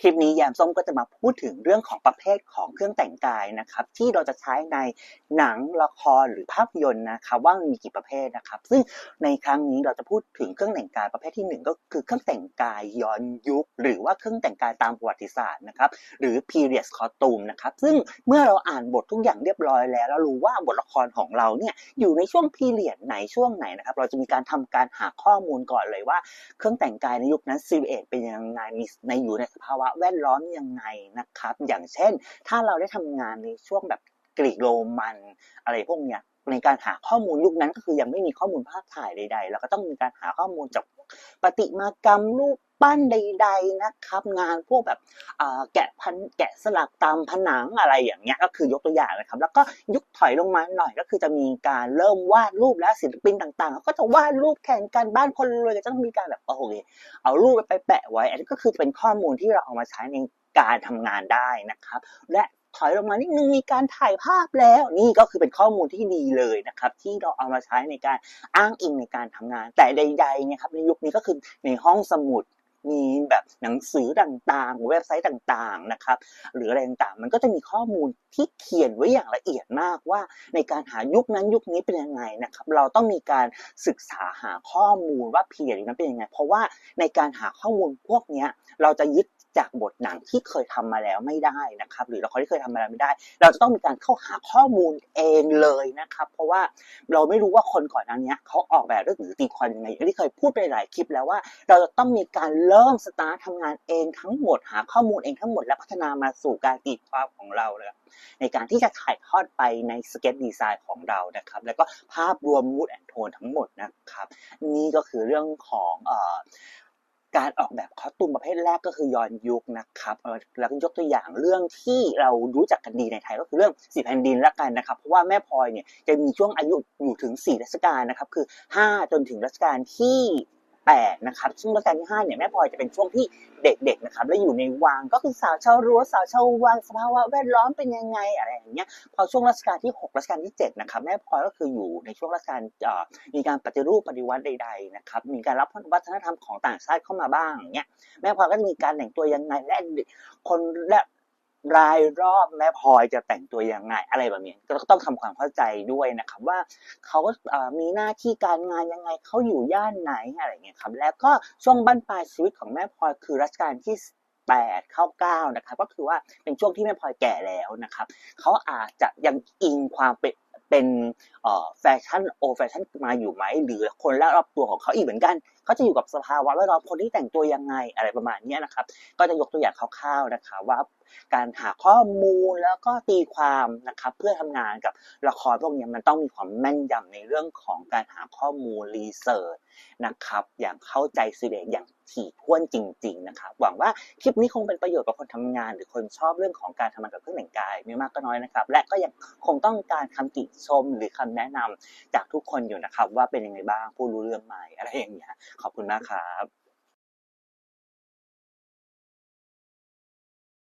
คลิปนี้แยมส้มก็จะมาพูดถึงเรื่องของประเภทของเครื่องแต่งกายนะครับ ที่เราจะใช้ในหนังละครหรือภาพยนตร์นะครับว่ามีกี่ประเภทนะครับ ซึ่งในครั้งนี้เราจะพูดถึงเครื่องแต่งกายประเภทที่หนึ่งก็คือเครื่องแต่งกายย้อนยุค หรือว่าเครื่องแต่งกายตามประวัติศาสตร์นะครับ หรือ period costume นะครับซึ่งเมื่อเราอ่านบททุกอย่างเรียบร้อยแล้วเรารู้ว่าบทละครของเราเนี่ยอยู่ในช่วง period ไหนช่วงไหนนะครับ เราจะมีการทำการหาข้อมูลก่อนเลยว่า เครื่องแต่งกายในยุคนั้นซีเอเป็นยังไงมีในอยู่ในสภาวะแวดล้อมยังไงนะครับ อย่างเช่น ถ้าเราได้ทำงานในช่วงแบบกรีกโรมันอะไรพวกเนี้ยในการหาข้อมูลยุคนั้นก็คือยังไม่มีข้อมูลภาพถ่ายใดๆ เราก็ต้องมีการหาข้อมูลจากปฏิมากรรมรูป ปั้นใด ๆนะครับ งานพวกแบบแกะพันแกะสลักตามผนังอะไรอย่างเงี้ยก็คือยกตัวอย่างนะครับ แล้วก็ยุคถอยลงมาหน่อยก็คือจะมีการเริ่มวาดรูปและศิลปินต่างๆก็จะวาดรูปแข่งกันบ้านคนรวยก็ต้องมีการแบบโอเคเอารูปไปแปะไว้ อันนี้ก็คือเป็นข้อมูลที่เราเอามาใช้ในการทำงานได้นะครับ และถอยลงมานิดนึงมีการถ่ายภาพแล้วนี่ก็คือเป็นข้อมูลที่ดีเลยนะครับ ที่เราเอามาใช้ในการอ้างอิงในการทำงาน แต่ใดๆเนี่ยครับในยุคนี้ก็คือในห้องสมุด มีแบบหนังสือต่างๆเว็บไซต์ต่างๆนะครับหรืออะไรต่างๆมันก็จะมีข้อมูลที่เขียนไว้อย่างละเอียดมากว่า ในการหายุคนั้นยุคนี้เป็นยังไงนะครับ เราต้องมีการศึกษาหาข้อมูลว่าเพียรนั้นเป็นยังไง เพราะว่าในการหาข้อมูลพวกนี้เราจะยึด จากบทหนังที่เคยทำมาแล้วไม่ได้นะครับ หรือละครที่เคยทำมาแล้วไม่ได้ เราจะต้องมีการเข้าหาข้อมูลเองเลยนะครับ เพราะว่าเราไม่รู้ว่าคนก่อนหนั้นเนี้ยเขาออกแบบเรื่องหรือตีความยังไงอย่างที่เคยพูดไปหลายคลิปแล้วว่า เราจะต้องมีการเริ่มสตาร์ททำงานเองทั้งหมดหาข้อมูลเองทั้งหมดและพัฒนามาสู่การตีความของเราเลยในการที่จะถ่ายทอดไปในสเก็ตดีไซน์ของเรานะครับ แล้วก็ภาพรวมมูดแอนโทนทั้งหมดนะครับ นี่ก็คือเรื่องของเอ่อ การออกแบบคอสตูมประเภทแรกก็คือย้อนยุคนะครับเอ่อแล้วยกตัวอย่างเรื่องที่เรารู้จักกันดีในไทยก็คือเรื่องสีแผ่นดินละกันนะครับ เพราะว่าแม่พลอยเนี่ยจะมีช่วงอายุอยู่ถึง 4 รัชกาลนะครับ คือ 5 จนถึงรัชกาลที่ 8นะครับซึ่งรัชกาลที่5เนี่ยแม่พลอยจะเป็นช่วงที่เด็กๆนะครับแล้วอยู่ในวังก็คือสาวชาวรั้วสาวชาววังสภาวะแวดล้อมเป็นยังไงอะไรอย่างเงี้ยพอช่วงรัชกาลที่ 6 รัชกาลที่7นะครับแม่พลอยก็คืออยู่ในช่วงรัชกาลมีการปฏิรูปปฏิวัติใดๆนะครับมีการรับวัฒนธรรมของต่างชาติเข้ามาบ้างอย่างเงี้ยแม่พลอยก็จะมีการแต่งตัวยังไงและคนและ รายรอบแม่พลอยจะแต่งตัวยังไงอะไรแบบนี้ก็ต้องทำความเข้าใจด้วยนะครับว่าเขามีหน้าที่การงานยังไงเขาอยู่ย่านไหนอะไรอย่างเงี้ยครับแล้วก็ช่วงบั้นปลายชีวิตของแม่พลอยคือรัชกาลที่8เข้า9นะครับก็คือว่าเป็นช่วงที่แม่พลอยแก่แล้วนะครับเขาอาจจะยังอิงความเป็นเป็นแฟชั่นโอแฟชั่นมาอยู่ไหมหรือคนรอบตัวของเขาอีกเหมือนกัน เขาจะอยู่กับสภาวะแวดล้อมคนที่แต่งตัวยังไงอะไรประมาณนี้นะครับ ก็จะยกตัวอย่างคร่าวๆนะคะว่า การหาข้อมูลแล้วก็ตีความนะครับเพื่อทำงานกับละครพวกนี้มันต้องมีความแม่นยำในเรื่องของการหาข้อมูลรีเสิร์ชนะครับอย่างเข้าใจซีเรียสอย่างถี่ถ้วนจริง ๆ นะครับ หวังว่าคลิปนี้คงเป็นประโยชน์กับคนทำงาน หรือคนชอบเรื่องของการทำงานกับเครื่องแต่งกายไม่มากก็น้อยนะครับ และก็ยังคงต้องการคำติชมหรือคำแนะนำจากทุกคนอยู่นะครับ ว่าเป็นยังไงบ้างผู้รู้เรื่องไหม่อะไรอย่างเงี้ยขอบคุณมากครับ